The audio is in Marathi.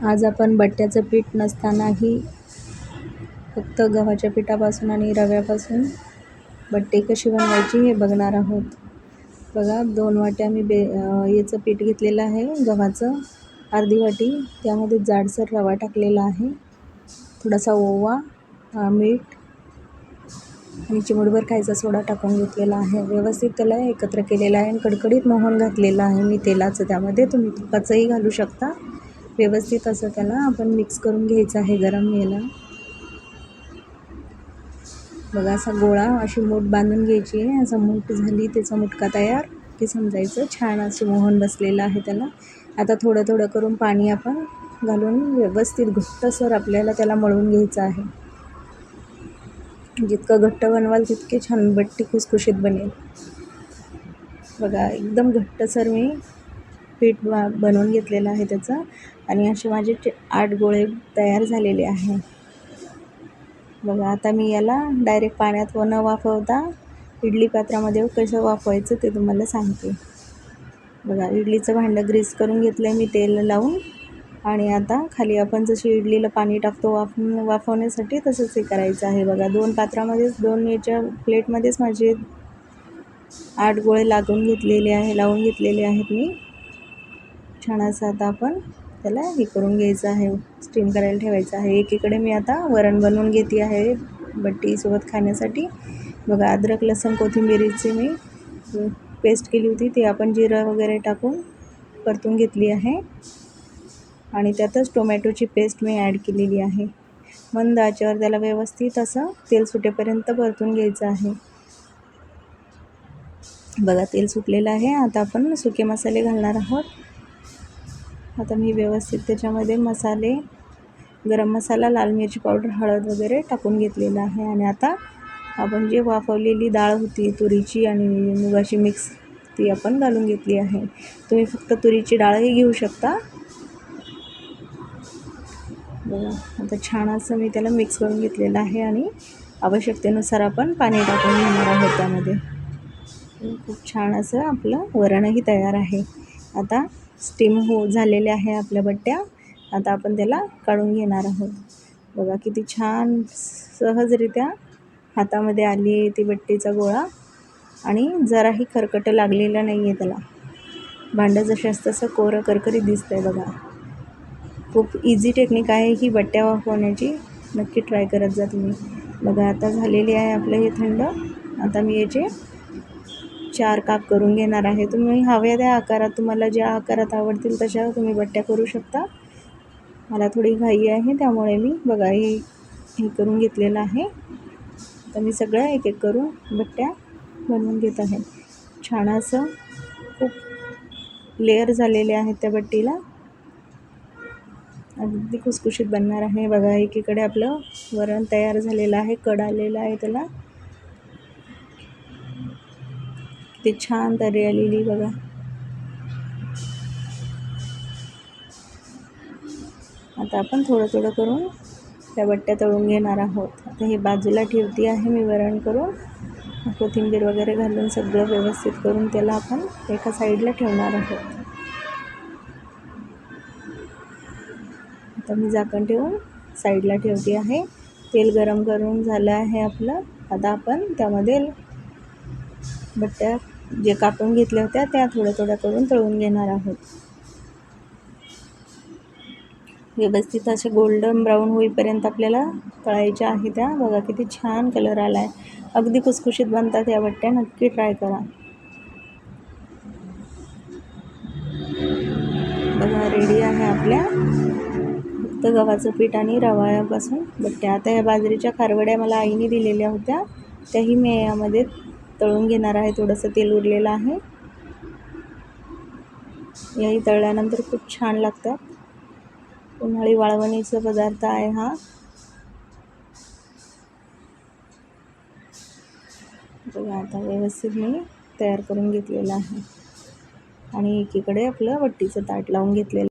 आज आपण बट्ट्याचं पीठ नसतानाही फक्त गव्हाच्या पिठापासून आणि रव्यापासून बट्टे कशी बनवायची हे बघणार आहोत. बघा दोन वाट्या मी बे याचं पीठ घेतलेलं आहे गव्हाचं अर्धी वाटी. त्यामध्ये जाडसर रवा टाकलेला आहे. थोडासा ओवा मीठ आणि चिमूटभर खायचा सोडा टाकून घेतलेला आहे. व्यवस्थित त्याला एकत्र केलेला आहे आणि कडकडीत मोहन घातलेलं आहे. मी तेलाचं त्यामध्ये तुम्ही तुपाचंही घालू शकता. व्यवस्थित असं त्याला आपण मिक्स करून घ्यायचं आहे गरम याला. बघा असा गोळा अशी मूठ बांधून घ्यायची आहे. असं मूठ झाली त्याचा मुटका तयार. की समजायचं. छान असे मोहन बसलेलं आहे त्याला. आता थोडं थोडं करून पाणी आपण घालून व्यवस्थित घट्टसर आपल्याला त्याला मळून घ्यायचं आहे. जितकं घट्ट बनवाल तितके छान बट्टी खुसखुशीत बनेल. बघा एकदम घट्टसर मी पीठ वा बनवून घेतलेलं आहे त्याचं. आणि असे माझे आठ गोळे तयार झालेले आहे. बघा आता मी याला डायरेक्ट पाण्यात व न वाफवता इडली पात्रामध्ये कसं वाफवायचं ते तुम्हाला सांगते. बघा इडलीचं भांडं ग्रीस करून घेतलं आहे मी तेल लावून. आणि आता खाली आपण जशी इडलीला पाणी टाकतो वाफ वाफवण्यासाठी तसंच हे करायचं आहे. बघा दोन पात्रामध्येच दोन याच्या प्लेटमध्येच माझे आठ गोळे लागून घेतलेले आहे लावून घेतलेले आहेत मी. छान असं आता आपण त्याला हे करून घ्यायचं आहे. स्टीम करायला ठेवायचं आहे. एकीकडे मी आता वरण बनवून घेते आहे. बट्टीसोबत खाण्यासाठी. बघा अद्रक लसूण कोथिंबिरीची मी पेस्ट केली होती. ती आपण जिरं वगैरे टाकून परतून घेतली आहे. आणि त्यातच टोमॅटोची पेस्ट मी ॲड केलेली आहे. मंद आचेवर त्याला व्यवस्थित असं तेल सुटेपर्यंत परतून घ्यायचं आहे. बघा तेल सुटलेलं आहे. आता आपण सुके मसाले घालणार आहोत. आता मी व्यवस्थित त्याच्यामध्ये मसाले गरम मसाला लाल मिरची पावडर हळद वगैरे टाकून घेतलेला आहे. आणि आता आपण जे वाफवलेली डाळ होती तुरीची आणि मुगाची मिक्स ती आपण घालून घेतली आहे. तुम्ही फक्त तुरीची डाळही घेऊ शकता. बघा आता छान असं मी त्याला मिक्स करून घेतलेलं आहे आणि आवश्यकतेनुसार आपण पाणी टाकून घेणार आहोत त्यामध्ये. खूप छान असं आपलं वरणही तयार आहे. आता स्टीम हो झालेल्या आहे आपल्या बट्ट्या. आता आपण त्याला काढून घेणार आहोत. बघा किती छान सहजरित्या हातामध्ये आली आहे ती बट्टीचा गोळा. आणि जराही खरकटं लागलेलं नाही आहे त्याला. भांडं जसं तसं कोरं करकरी दिसतं आहे बघा. खूप इझी टेक्निक आहे ही बट्ट्या वाफवण्याची नक्की ट्राय करत जा तुम्ही. बघा आता झालेली आहे आपलं हे थंड. आता मी याचे चार काप करून घेणार आहे. तुम्ही हव्या त्या आकारात तुम्हाला ज्या आकारात आवडतील तशा तुम्ही बट्ट्या करू शकता. मला थोडी घाई आहे त्यामुळे मी बघा हे हे करून घेतलेलं आहे. आता मी सगळ्या एक एक करून बट्ट्या बनवून घेत आहे. छान असं खूप लेअर झालेले आहेत त्या बट्टीला. अगदी खुसखुशीत बनणार आहे. बघा एकीकडे आपलं वरण तयार झालेलं आहे कड आलेलं आहे त्याला. किती छान तरी आलेली बघा. आता आपण थोडं थोडं करून त्या बट्ट्या तळून घेणार आहोत. आता हे बाजूला ठेवती आहे मी वरण करून. कोथिंबीर वगैरे घालून सगळं व्यवस्थित करून त्याला आपण एका साईडला ठेवणार आहोत. आता मी झाकण ठेवून साईडला ठेवते आहे. तेल गरम करून झालं आहे आपलं. आता आपण त्यामध्ये बट्ट्या जे कापून घेतल्या होत्या त्या थोड्या थोड्या करून तळून घेणार आहोत. व्यवस्थित असे गोल्डन ब्राऊन होईपर्यंत आपल्याला तळायच्या आहे त्या. बघा किती छान कलर आला आहे अगदी कुसकुशीत बनतात या बट्ट्या. नक्की ट्राय करा. बघा रेडी आहे आपल्या. फक्त गव्हाचं पीठ आणि रवायापासून. बट्ट्या. आता या बाजरीच्या खारवड्या मला आईने दिलेल्या होत्या. त्याही मी यामध्ये तळून घेणार आहे. थोडंसं तेल उरलेलं आहे. याही तळल्यानंतर खूप छान लागतात उन्हाळी वाळवणीचा पदार्थ आहे हा. बघा आता व्यवस्थित मी तयार करून घेतलेला आहे. आणि एकीकडे आपलं वट्टीचं ताट लावून घेतलेलं